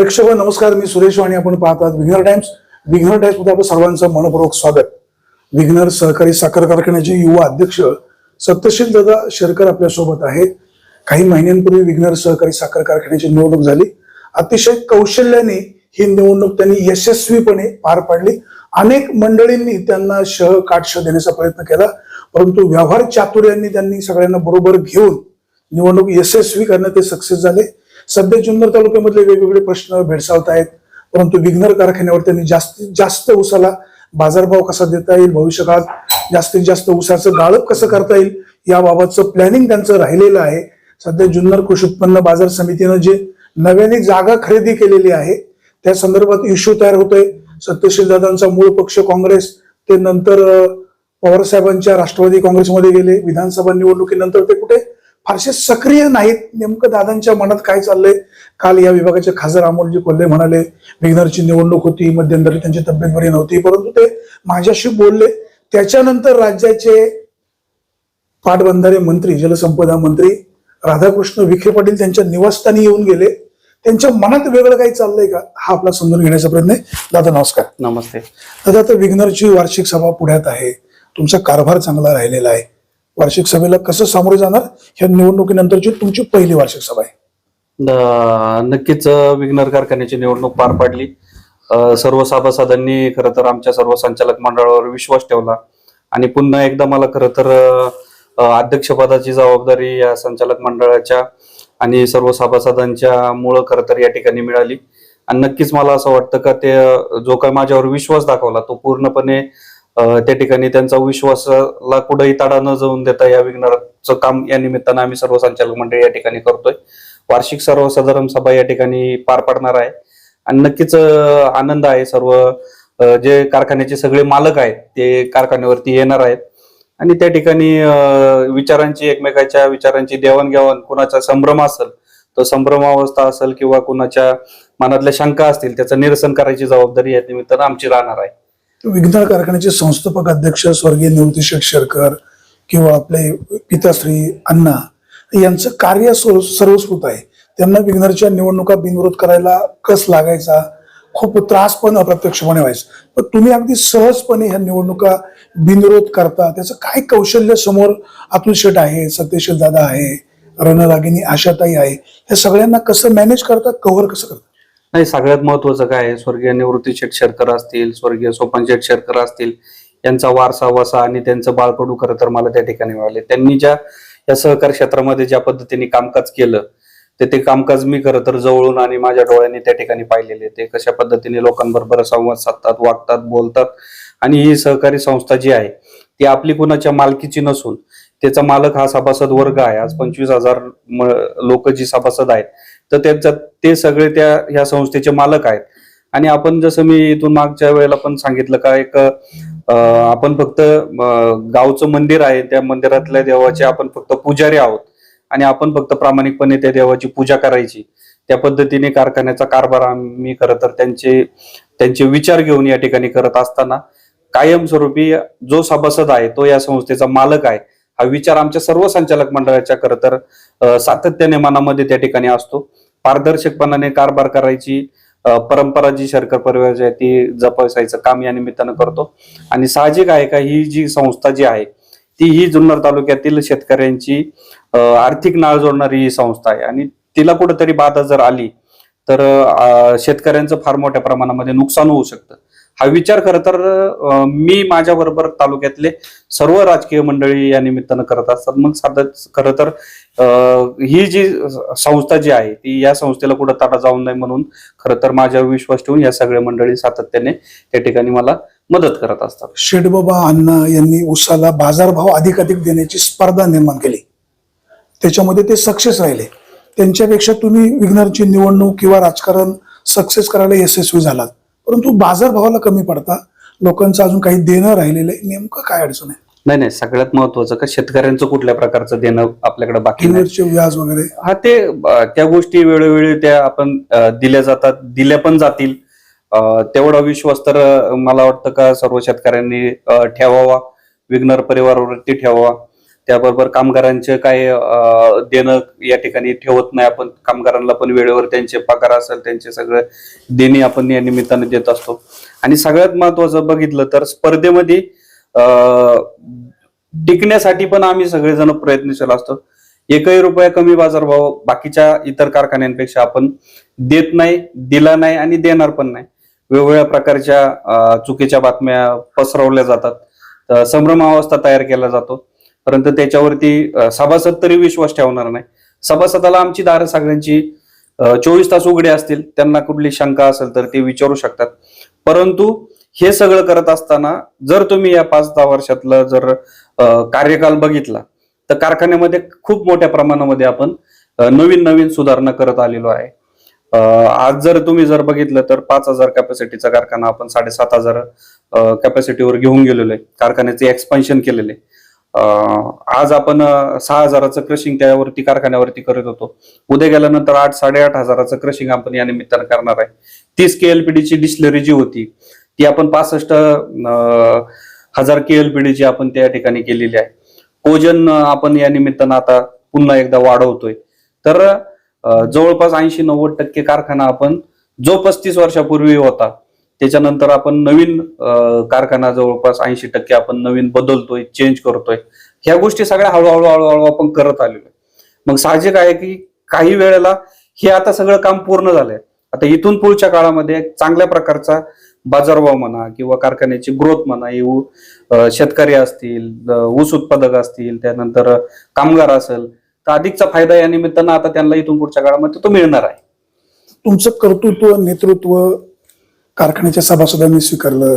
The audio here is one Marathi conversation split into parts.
प्रेक्षक नमस्कार मी सुरेश वाणी. आपण पाहतात विघ्नर टाइम्स. विघ्नर टाइम्समध्ये आपण सर्वांचं मनपूर्वक स्वागत. विघ्नर सहकारी साखर कारखान्याचे युवा अध्यक्ष सत्यशील दादा शेरकर आपल्यासोबत आहेत. काही महिन्यांपूर्वी विघ्नर सहकारी साखर कारखान्याची निवडणूक झाली. अतिशय कौशल्याने ही निवडणूक त्यांनी यशस्वीपणे पार पाडली. अनेक मंडळींनी त्यांना शह काटश देण्याचा प्रयत्न केला. परंतु व्यवहार चातुर्यांनी त्यांनी सगळ्यांना बरोबर घेऊन निवडणूक यशस्वी करण्यात ते सक्सेस झाले. सध्या जुन्नर तालुक्यामधले वेगवेगळे प्रश्न भेडसावत आहेत. परंतु विघ्नर कारखान्यावर त्यांनी जास्तीत जास्त ऊसाला बाजारभाव कसा देता येईल? भविष्यकाळात जास्तीत जास्त ऊसाचं गाळप कसं करता येईल? याबाबतचं प्लॅनिंग त्यांचं राहिलेलं आहे. सध्या जुन्नर कृषी उत्पन्न बाजार समितीनं जे नव्याने जागा खरेदी केलेली आहे त्या संदर्भात इश्यू तयार होतोय. सत्यशील दादांचा मूळ पक्ष काँग्रेस ते नंतर पवारसाहेबांच्या राष्ट्रवादी काँग्रेसमध्ये गेले. विधानसभा निवडणुकीनंतर ते कुठे? फारसे सक्रिय नाहीत. नेमकं दादांच्या मनात काय चाललंय? काल या विभागाचे खासदार अमोलजी कोल्हे म्हणाले विघ्नरची निवडणूक होती मध्यंतरी त्यांची तब्येत बरी नव्हती परंतु ते माझ्याशी बोलले. त्याच्यानंतर राज्याचे पाटबंधारे मंत्री जलसंपदा मंत्री राधाकृष्ण विखे पाटील त्यांच्या निवासस्थानी येऊन गेले. त्यांच्या मनात वेगळं काही चाललंय का? हा आपला समजून घेण्याचा प्रयत्न आहे. दादा नमस्कार. नमस्ते. दादा आता विघ्नरची वार्षिक सभा पुढ्यात आहे. तुमचा कारभार चांगला राहिलेला आहे. वार्षिक सभेला कसं सामोरे जाणार? ह्या निवडणुकीनंतरची तुमची पहिली वार्षिक सभा आहे. नक्कीच विघ्नर कारखान्याची निवडणूक पार पाडली. सर्व सभासदांनी खरं तर आमच्या सर्व संचालक मंडळावर विश्वास ठेवला. आणि पुन्हा एकदा मला खरं तर अध्यक्षपदाची जबाबदारी या संचालक मंडळाच्या आणि सर्व सभासदांच्या मुळे खरं तर या ठिकाणी मिळाली. आणि नक्कीच मला असं वाटतं का ते जो काय माझ्यावर विश्वास दाखवला तो पूर्णपणे त्या ठिकाणी त्यांचा विश्वासाला कुठेही तडा न जाऊन देता या विघ्नाचं काम या निमित्तानं आम्ही सर्व संचालक मंडळी या ठिकाणी करतोय. वार्षिक सर्वसाधारण सभा या ठिकाणी पार पाडणार आहे. आणि नक्कीच आनंद आहे सर्व जे कारखान्याचे सगळे मालक आहेत ते कारखान्यावरती येणार आहेत. आणि त्या ठिकाणी विचारांची एकमेकाच्या विचारांची देवाणघेवाण कुणाचा संभ्रम असेल तो संभ्रमावस्था असेल किंवा कुणाच्या मनातल्या शंका असतील त्याचं निरसन करायची जबाबदारी या निमित्तानं आमची राहणार आहे. विघ्न कारखान्याचे संस्थापक अध्यक्ष स्वर्गीय निवृत्ती शेठ शेरकर किंवा आपले पिताश्री अण्णा यांचं कार्य सर्व- सर्वस्कृत आहे. त्यांना विघ्नरच्या निवडणुका बिनविरोध करायला कस लागायचा? खूप त्रास पण अप्रत्यक्षपणे व्हायचा. पण तुम्ही अगदी सहजपणे ह्या निवडणुका बिनविरोध करता. त्याचं काय कौशल्य समोर अतुल शेठ आहे सत्यशील दादा आहे रणरागिनी आशाताई आहे ह्या सगळ्यांना कसं मॅनेज करता? कव्हर कसं करता? नाही सगळ्यात महत्वाचं काय आहे? स्वर्गीय निवृत्ती शेठ असतील स्वर्गीय सोपन शेठ असतील यांचा वारसा वसा आणि त्यांचं बाळकडू खरं तर मला त्या ठिकाणी मिळाले. त्यांनी ज्या या सहकार क्षेत्रामध्ये ज्या पद्धतीने कामकाज केलं ते ते कामकाज मी खरं तर जवळून आणि माझ्या डोळ्यांनी त्या ठिकाणी पाहिलेले ते कशा पद्धतीने लोकांबरोबर संवाद साधतात वागतात बोलतात आणि ही सहकारी संस्था जी आहे ती आपली कुणाच्या मालकीची नसून त्याचा मालक हा सभासद वर्ग आहे. आज पंचवीस हजार लोक जी सभासद आहेत तर त्यांच्यात ते सगळे त्या ह्या संस्थेचे मालक आहेत. आणि आपण जसं मी इथून मागच्या वेळेला पण सांगितलं का एक आपण फक्त गावचं मंदिर आहे. त्या मंदिरातल्या देवाचे आपण फक्त पुजारी आहोत. आणि आपण फक्त प्रामाणिकपणे त्या देवाची पूजा करायची. त्या पद्धतीने कारखान्याचा कारभार आम्ही खरं तर त्यांचे त्यांचे विचार घेऊन या ठिकाणी करत असताना कायमस्वरूपी जो सभासद आहे तो या संस्थेचा मालक आहे. हा विचार आमच्या सर्व संचालक मंडळाच्या खरं तर सातत्याने मनामध्ये त्या ठिकाणी असतो. पारदर्शकपणाने कारभार करायची परंपरा जी शरकर परिवाराची आहे ती जपासायचं काम या निमित्तानं करतो. आणि साहजिक आहे का ही जी संस्था जी आहे ती ही जुन्नर तालुक्यातील शेतकऱ्यांची आर्थिक नाळ जोडणारी ही संस्था आहे. आणि तिला कुठेतरी बाधा जर आली तर शेतकऱ्यांचं फार मोठ्या प्रमाणामध्ये नुकसान होऊ शकतं. हा विचार खरं तर मी माझ्या बरोबर तालुक्यातले सर्व राजकीय मंडळी या निमित्तानं करत असतात. मग साधा खर तर ही जी संस्था जी आहे ती या संस्थेला कुठं ताटा जाऊ नये म्हणून खरं तर माझ्यावर विश्वास ठेवून या सगळ्या मंडळी सातत्याने त्या ठिकाणी मला मदत करत असतात. शेडबाबा अण्णा यांनी उसाला बाजारभाव अधिकाधिक देण्याची स्पर्धा निर्माण केली. त्याच्यामध्ये ते सक्सेस राहिले. त्यांच्यापेक्षा तुम्ही विघ्नरची निवडणूक किंवा राजकारण सक्सेस करायला यशस्वी झालात. परंतु बाजारभावाला कमी पडता लोकांचं अजून काही देणं राहिलेलं आहे. नेमकं काय अडचण आहे? नाही नाही सगळ्यात महत्वाचं का शेतकऱ्यांचं कुठल्या प्रकारचं देणं आपल्याकडे बाकी नाही? व्याज वगैरे? हा ते अ, त्या गोष्टी वेळोवेळी त्या आपण अ, दिल्या जातात दिल्या पण जातील. अ, तेवढा विश्वास तर अ, मला वाटतं का सर्व शेतकऱ्यांनी अ, ठेवावा विघ्नर परिवारावरती ठेवावा. त्याबरोबर कामगारांचे काय देणं या ठिकाणी ठेवत नाही. आपण कामगारांना पण वेळेवर त्यांचे पगार असेल त्यांचे सगळे देणे आपण या निमित्ताने देत असतो. आणि सगळ्यात महत्वाचं बघितलं तर स्पर्धेमध्ये टिकण्यासाठी पण आम्ही सगळेजण प्रयत्नशील असतो. एकही रुपया कमी बाजारभाव बाकीच्या इतर कारखान्यांपेक्षा आपण देत नाही दिला नाही आणि देणार पण नाही. वेगवेगळ्या प्रकारच्या चुकीच्या बातम्या पसरवल्या जातात. संभ्रमावस्था संभ्रम अवस्था तयार केला जातो. परंतु त्याच्यावरती सभासद तरी विश्वास ठेवणार नाही. सभासदाला आमची दारं सगळ्यांची चोवीस तास उघडे असतील त्यांना कुठली शंका असेल तर ते विचारू शकतात. परंतु हे सगळं करत असताना जर तुम्ही या पाच दहा वर्षातलं जर कार्यकाल बघितला तर कारखान्यामध्ये खूप मोठ्या प्रमाणामध्ये आपण नवीन नवीन सुधारणा करत आलेलो आहे. आज जर तुम्ही जर बघितलं तर पाच हजार कॅपॅसिटीचा कारखाना आपण साडेसात हजार कॅपॅसिटीवर घेऊन गेलेलो आहे. कारखान्याचे एक्सपान्शन केलेले आहे. आज आपण सहा हजाराचं क्रशिंग त्यावरती कारखान्यावरती करत होतो. उद्या गेल्यानंतर आठ साडेआठ हजाराचं क्रशिंग आपण या निमित्तानं करणार आहे. तीस के ची डिस्लरी जी होती ती आपण पासष्ट हजार के ची आपण त्या ठिकाणी केलेली आहे. कोजन आपण या निमित्तानं आता पुन्हा एकदा वाढवतोय. तर जवळपास ऐंशी नव्वद टक्के कारखाना आपण जो पस्तीस वर्षापूर्वी होता त्याच्यानंतर आपण नवीन कारखाना जवळपास ऐंशी टक्के आपण नवीन बदलतोय चेंज करतोय. ह्या गोष्टी सगळ्या हळूहळू हळूहळू आपण करत आलेलो मग साहजिक आहे की काही वेळेला हे आता सगळं काम पूर्ण झालंय. आता इथून पुढच्या काळामध्ये चांगल्या प्रकारचा बाजारभाव म्हणा किंवा कारखान्याची ग्रोथ म्हणा येऊ शेतकरी असतील ऊस उत्पादक असतील त्यानंतर कामगार असेल तर अधिकचा फायदा या निमित्तानं आता त्यांना इथून पुढच्या काळामध्ये तो मिळणार आहे. तुमचं कर्तृत्व नेतृत्व कारखान्याच्या सभासदांनी स्वीकारलं.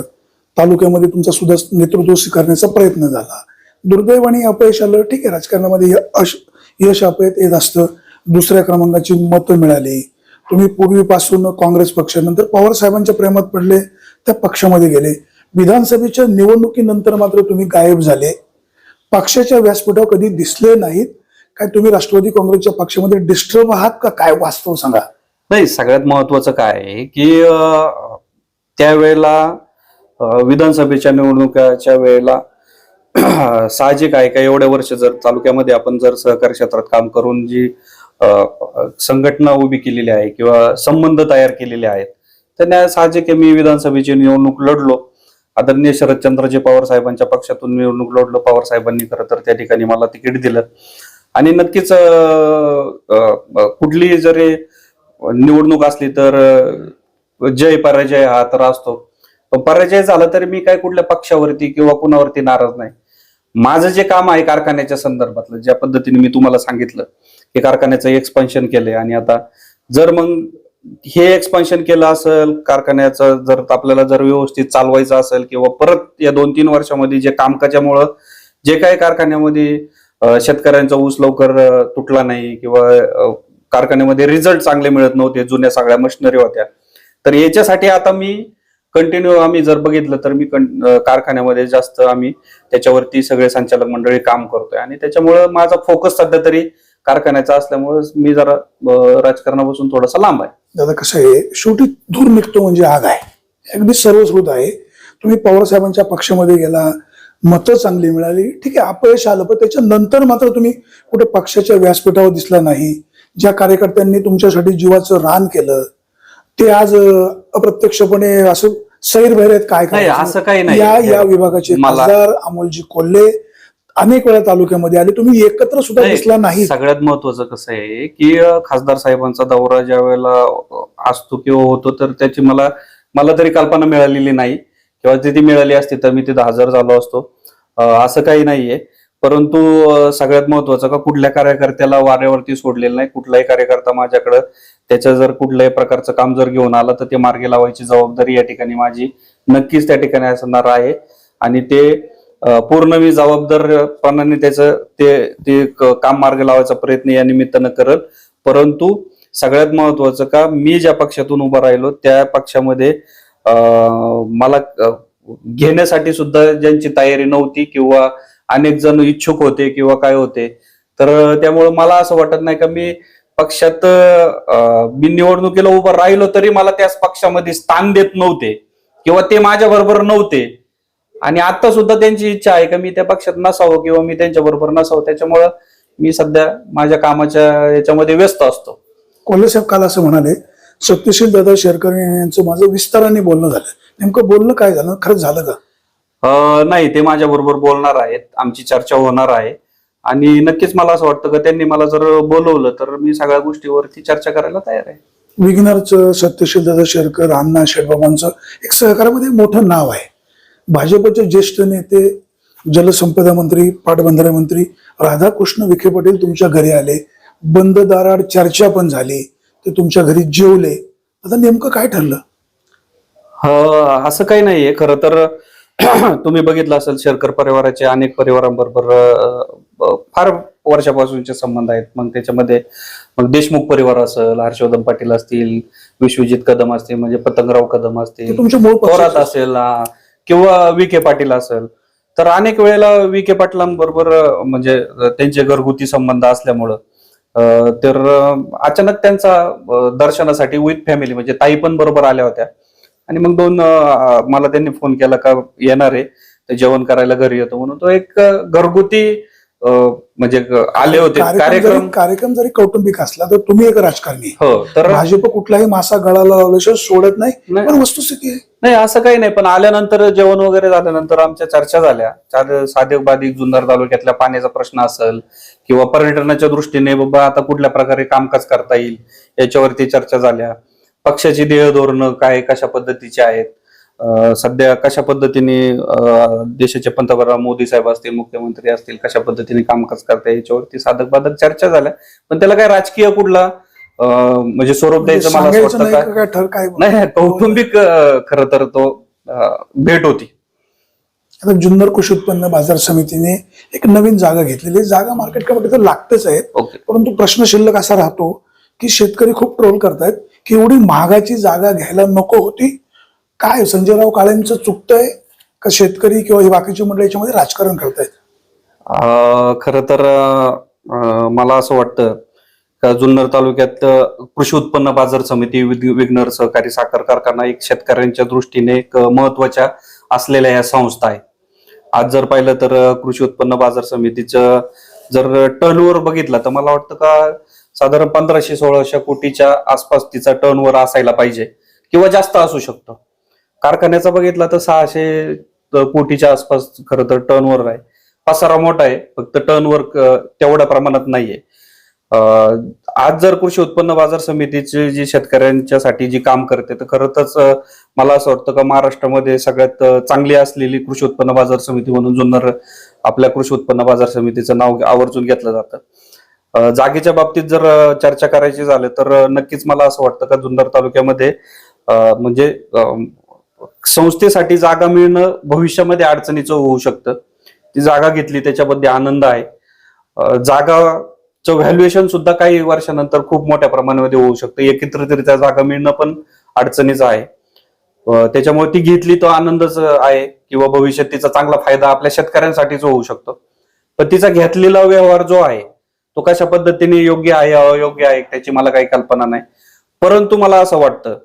तालुक्यामध्ये तुमचा सुद्धा नेतृत्व स्वीकारण्याचा प्रयत्न झाला. दुर्दैवाने अपयश आलं ठीक आहे राजकारणामध्ये यश यश अपयश येत असतं. दुसऱ्या क्रमांकाची मतं मिळाली. तुम्ही पूर्वीपासून काँग्रेस पक्ष नंतर पवार साहेबांच्या प्रेमात पडले त्या पक्षामध्ये गेले. विधानसभेच्या निवडणुकीनंतर मात्र तुम्ही गायब झाले. पक्षाच्या व्यासपीठावर कधी दिसले नाहीत. काय तुम्ही राष्ट्रवादी काँग्रेसच्या पक्षामध्ये डिस्टर्ब आहात का? काय वास्तव सांगा. नाही सगळ्यात महत्वाचं काय आहे की त्यावेळेला विधानसभेच्या निवडणुकाच्या वेळेला साहजिक आहे का? एवढ्या वर्ष जर तालुक्यामध्ये आपण जर सहकारी क्षेत्रात काम करून जी संघटना उभी केलेली आहे किंवा संबंध तयार केलेले आहेत तर साहजिक मी विधानसभेची निवडणूक लढलो. आदरणीय शरदचंद्रजी पवार साहेबांच्या पक्षातून निवडणूक लढलो. पवार साहेबांनी खरं तर त्या ठिकाणी मला तिकीट दिलं. आणि नक्कीच कुठलीही जरी निवडणूक असली तर जय पराजय हा तर असतो. पण पराजय झाला तरी मी काय कुठल्या पक्षावरती किंवा कुणावरती नाराज नाही. माझं जे काम आहे कारखान्याच्या संदर्भातलं ज्या पद्धतीने मी तुम्हाला सांगितलं की कारखान्याचं एक्सपान्शन केलंय आणि आता जर मग हे एक्सपान्शन केलं असेल कारखान्याचं जर आपल्याला जर व्यवस्थित चालवायचं असेल किंवा परत या दोन तीन वर्षामध्ये जे कामकाजामुळं जे काही कारखान्यामध्ये शेतकऱ्यांचा ऊस लवकर तुटला नाही किंवा कारखान्यामध्ये रिझल्ट चांगले मिळत नव्हते जुन्या सगळ्या मशिनरी होत्या तर याच्यासाठी आता मी कंटिन्यू आम्ही जर बघितलं तर मी कारखान्यामध्ये जास्त आम्ही त्याच्यावरती सगळे संचालक मंडळी काम करतोय. आणि त्याच्यामुळं माझा फोकस सध्या तरी कारखान्याचा असल्यामुळे मी जरा राजकारणापासून थोडासा लांब आहे. दादा कसं आहे शेवटी धूर निघतो म्हणजे आग आहे. अगदी सर्वस्कृत आहे. तुम्ही पवार साहेबांच्या पक्षामध्ये गेला मतं चांगली मिळाली. ठीक आहे अपयश आलं पण त्याच्या नंतर मात्र तुम्ही कुठे पक्षाच्या व्यासपीठावर दिसला नाही. ज्या कार्यकर्त्यांनी तुमच्यासाठी जीवाचं रान केलं ते आज अप्रत्यक्षपणे असं सैर आहेत काय करायचं? असं काही नाही. या या विभागाचे खासदार अमोलजी कोल्हे अनेक वेळा तालुक्यामध्ये आले. तुम्ही एकत्र सुद्धा दिसला नाही. सगळ्यात महत्वाचं कसं आहे की खासदार साहेबांचा दौरा ज्या वेळेला असतो किंवा होतो तर त्याची मला मला तरी कल्पना मिळालेली नाही. किंवा ती मिळाली असती तर मी तिथं हजर झालो असतो. असं काही नाहीये. परंतु सगळ्यात महत्वाचं का कुठल्या कार्यकर्त्याला वाऱ्यावरती सोडलेलं नाही कुठलाही कार्यकर्ता माझ्याकडं त्याच्या जर कुठल्याही प्रकारचं काम जर घेऊन आलं तर ते मार्गी लावायची जबाबदारी या ठिकाणी माझी नक्कीच त्या ठिकाणी असणार आहे. आणि ते पूर्ण मी जबाबदारपणाने त्याचं ते ते काम मार्ग लावायचा प्रयत्न या निमित्तानं करत परंतु सगळ्यात महत्वाचं का मी ज्या पक्षातून उभा राहिलो त्या पक्षामध्ये मला घेण्यासाठी सुद्धा ज्यांची तयारी नव्हती किंवा अनेक जण इच्छुक होते किंवा काय होते तर त्यामुळे मला असं वाटत नाही का मी पक्षात मी निवडणुकीला उभं राहिलो तरी मला त्याच पक्षामध्ये स्थान देत नव्हते किंवा ते माझ्या बरोबर नव्हते. आणि आता सुद्धा त्यांची इच्छा आहे का मी त्या पक्षात नसावं किंवा मी त्यांच्या बरोबर नसावं त्याच्यामुळं मी सध्या माझ्या कामाच्या याच्यामध्ये व्यस्त असतो. कोल्हे साहेब काल असं म्हणाले सत्यशील दादा शेरकर यांचं माझं विस्ताराने बोलणं झालं. नेमकं बोलणं काय झालं? खरंच झालं का? नाही ते माझ्या बरोबर बोलणार आहेत. आमची चर्चा होणार आहे. आणि नक्कीच मला असं वाटतं का त्यांनी मला जर बोलवलं तर मी सगळ्या गोष्टीवरती चर्चा करायला तयार आहे. विग्नरचं सत्यशील दादा शेरकर अण्णा शेटबाबांचं एक सहकारामध्ये मोठं नाव आहे. भाजपचे ज्येष्ठ नेते जलसंपदा मंत्री पाटबंधारे मंत्री राधाकृष्ण विखे पाटील तुमच्या घरी आले. बंद दाराड चर्चा पण झाली. ते तुमच्या घरी जेवले. आता नेमकं काय ठरलं? ह, असं काही नाहीये. खरं तर तुम्ही बघितलं असेल शेरकर परिवाराचे अनेक परिवारांबरोबर फार वर्षापासूनचे संबंध आहेत. मग त्याच्यामध्ये मग देशमुख परिवार असेल हर्षवर्धन पाटील असतील विश्वजित कदम असतील म्हणजे पतंगराव कदम असतील थोरात. असेल किंवा विखे पाटील असेल. तर अनेक वेळेला विखे पाटलांबरोबर अ, म्हणजे त्यांचे घरगुती संबंध असल्यामुळं तर अचानक त्यांचा दर्शनासाठी विथ फॅमिली म्हणजे ताई पण बरोबर आल्या होत्या. आणि मग दोन मला त्यांनी फोन केला का येणार आहे ते जेवण करायला घरी येतो म्हणून तो एक घरगुती म्हणजे आले होते कार्यक्रम कार्यक्रम जरी कौटुंबिक असला तर तुम्ही एक राजकारणी. हो तर भाजप कुठलाही मासा गळाला लावल्याशिवाय सोडत नाही. पण वस्तुस्थिती आहे नाही असं काही नाही पण आल्यानंतर जेवण वगैरे झाल्यानंतर आमच्या चर्चा झाल्या चार साधे बाधिक जुन्नर तालुक्यातल्या पाण्याचा प्रश्न असेल किंवा पर्यटनाच्या दृष्टीने बाबा आता कुठल्या प्रकारे कामकाज करता येईल याच्यावरती चर्चा झाल्या पक्षाची ध्येय धोरणं काय कशा पद्धतीची आहेत? सध्या कशा पद्धतीने देशाचे पंतप्रधान मोदी साहेब असतील मुख्यमंत्री असतील कशा पद्धतीने कामकाज करता याच्यावरती साधक बाधक चर्चा झाल्या. पण त्याला काय राजकीय कुठला म्हणजे स्वरूप द्यायचं मला काय नाही कौटुंबिक खरं तर तो भेट होती. आता जुन्नर कृषी उत्पन्न बाजार समितीने एक नवीन जागा घेतलेली. जागा मार्केट कमिटी तर लागतेच आहे ओके. परंतु प्रश्न शिल्लक असा राहतो की शेतकरी खूप ट्रोल करतायत की एवढी महागाची जागा घ्यायला नको होती. काय संजयराव काळेंचं चुकतंय का शेतकरी किंवा बाकीची मंडळी याच्यामध्ये राजकारण करतायत? खर तर मला असं वाटतं का जुन्नर तालुक्यात कृषी उत्पन्न बाजार समिती विघ्नर सहकारी साखर कारखाना एक शेतकऱ्यांच्या दृष्टीने एक महत्त्वाच्या असलेल्या या संस्था आहे. आज जर पाहिलं तर कृषी उत्पन्न बाजार समितीचं जर टर्नओव्हर बघितला तर मला वाटतं का साधारण पंधराशे सोळाशे कोटीच्या आसपास तिचा टर्नवर असायला पाहिजे किंवा जास्त असू शकतो. कारखान्याचा बघितला तर सहाशे कोटीच्या आसपास खरं तर टर्नओव्हर आहे. पसारा मोठा आहे फक्त टर्नओव्हर तेवढ्या प्रमाणात नाहीये. आज जर कृषी उत्पन्न बाजार समितीची जी शेतकऱ्यांच्यासाठी जी काम करते तर खरंच मला असं वाटतं का महाराष्ट्रामध्ये सगळ्यात चांगली असलेली कृषी उत्पन्न बाजार समिती म्हणून जुन्नर आपल्या कृषी उत्पन्न बाजार समितीचं नाव आवर्जून घेतलं जातं. जागेच्या बाबतीत जर चर्चा करायची झाली तर नक्कीच मला असं वाटतं का जुन्नर तालुक्यामध्ये म्हणजे संस्थेसाठी जागा मिळणं भविष्यामध्ये अडचणीचं होऊ शकतं. ती जागा घेतली त्याच्यामध्ये आनंद आहे. जागाचं व्हॅल्युएशन सुद्धा काही वर्षानंतर खूप मोठ्या प्रमाणामध्ये होऊ शकतं. एकत्रितरित्या जागा मिळणं पण अडचणीचं आहे. त्याच्यामुळे ती घेतली तो आनंदच आहे किंवा भविष्यात तिचा चांगला फायदा आपल्या शेतकऱ्यांसाठीच होऊ शकतो. पण तिचा घेतलेला व्यवहार जो आहे तो कशा पद्धतीने योग्य आहे अयोग्य आहे त्याची मला काही कल्पना नाही. परंतु मला असं वाटतं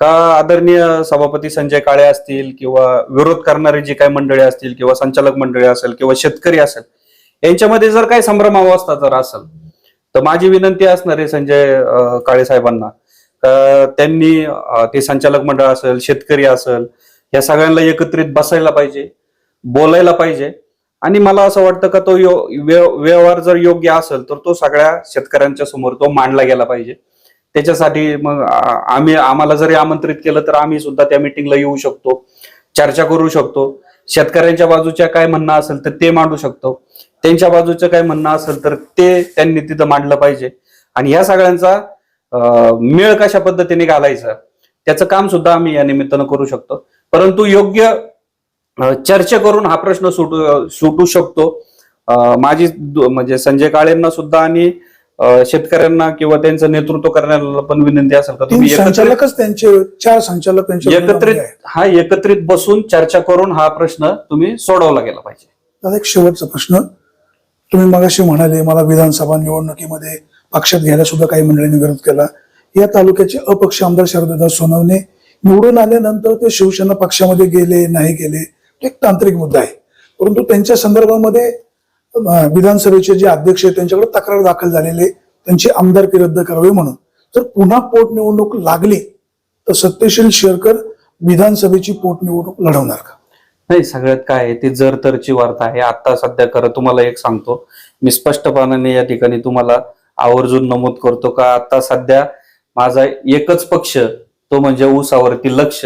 का आदरणीय सभापती संजय काळे असतील किंवा विरोध करणारी जी काही मंडळी असतील किंवा संचालक मंडळी असेल किंवा शेतकरी असेल यांच्यामध्ये जर काही संभ्रमावस्था जर असेल. तर माझी विनंती असणार आहे संजय काळे साहेबांना त्यांनी ते संचालक मंडळ असेल शेतकरी असेल या सगळ्यांना एकत्रित बसायला पाहिजे बोलायला पाहिजे. आणि मला असं वाटतं का तो यो- व्यवहार जर योग्य असेल तर तो सगळ्या शेतकऱ्यांच्या समोर तो मांडला गेला पाहिजे. त्याच्यासाठी मग आम्ही आम्हाला जरी आमंत्रित केलं तर आम्ही सुद्धा त्या मिटिंगला येऊ शकतो चर्चा करू शकतो. शेतकऱ्यांच्या बाजूच्या काय म्हणणं असेल तर ते मांडू शकतो. त्यांच्या बाजूचं काय म्हणणं असेल तर ते त्यांनी तिथं मांडलं पाहिजे. आणि या सगळ्यांचा मेळ कशा पद्धतीने घालायचा त्याचं काम सुद्धा आम्ही या निमित्तानं करू शकतो. परंतु योग्य चर्चा करून हा प्रश्न सुटू सुटू शकतो. माझी म्हणजे संजय काळेंना सुद्धा आणि शेतकऱ्यांना किंवा त्यांचं नेतृत्व करण्याला पण विनंती असेल का? तुम्ही संचालकच त्यांचे चार संचालक एकत्रित. हा एकत्रित बसून चर्चा करून हा प्रश्न तुम्ही सोडवला गेला पाहिजे. एक शेवटचा प्रश्न. तुम्ही मगाशी म्हणाले मला विधानसभा निवडणुकीमध्ये पक्षात घ्यायला सुद्धा काही मंडळींनी विरोध केला. या तालुक्याचे अपक्ष आमदार शरददास सोनवणे निवडून आल्यानंतर ते शिवसेना पक्षामध्ये गेले नाही गेले. एक तांत्रिक मुद्दा आहे. परंतु त्यांच्या संदर्भामध्ये विधानसभेचे जे अध्यक्ष आहेत त्यांच्याकडे तक्रार दाखल झालेले त्यांची आमदारकी रद्द करावी म्हणून. जर पुन्हा पोटनिवडणूक लागली तर सत्यशील शेरकर विधानसभेची पोटनिवडणूक लढवणार का? नाही सगळ्यात काय आहे ती जर तरची वार्ता आहे. आता सध्या खरं तुम्हाला एक सांगतो. मी स्पष्टपणाने या ठिकाणी तुम्हाला आवर्जून नमूद करतो का? आता सध्या माझा एकच पक्ष तो म्हणजे ऊसावरती लक्ष.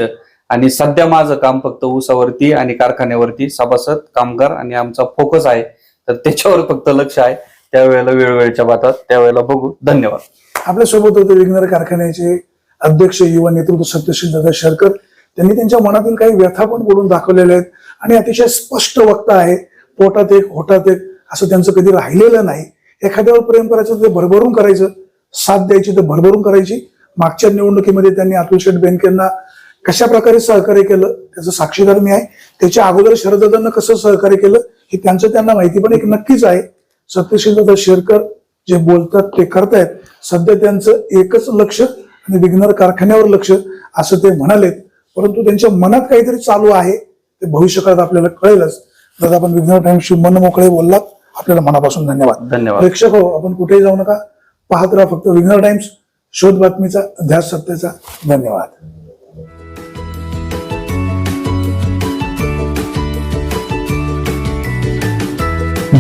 आणि सध्या माझं काम फक्त ऊसावरती आणि कारखान्यावरती सभासद कामगार आणि आमचा फोकस आहे. तर त्याच्यावर फक्त लक्ष आहे. त्यावेळेला वेळवेळच्या बातात त्यावेळेला बघू. धन्यवाद. आपल्यासोबत होते विघ्नर कारखान्याचे अध्यक्ष युवा नेतृत्व सत्यशील दादा शरकर. त्यांनी त्यांच्या मनातील काही व्यथा पण बोलून दाखवलेल्या आहेत. आणि अतिशय स्पष्ट वक्ता आहे. पोटात एक होटात एक असं त्यांचं कधी राहिलेलं नाही. एखाद्यावर प्रेम करायचं ते भरभरून करायचं. साथ द्यायची तर भरभरून करायची. मागच्या निवडणुकीमध्ये त्यांनी अतुल शेठ बेनकेंना कशा प्रकारे सहकार्य केलं त्याचं साक्षीदार मी आहे. त्याच्या अगोदर शरददादांना कसं सहकार्य केलं हे त्यांचं त्यांना माहिती पण एक नक्कीच आहे. सत्यशील दादा शेरकर जे बोलतात ते करतायत. सध्या त्यांचं एकच लक्ष आणि विघ्नर कारखान्यावर लक्ष असं ते म्हणालेत. परंतु त्यांच्या मनात काहीतरी चालू आहे. ते भविष्यकाळात आपल्याला कळेलच. दादा आपण विघ्नर टाइम्सशी मन मोकळे बोललात. आपल्याला मनापासून धन्यवाद. धन्यवाद. प्रेक्षक हो आपण कुठेही जाऊ नका. पाहत राहा फक्त विघ्नर टाइम्स शोध बातमीचा ध्यास सत्तेचा धन्यवाद.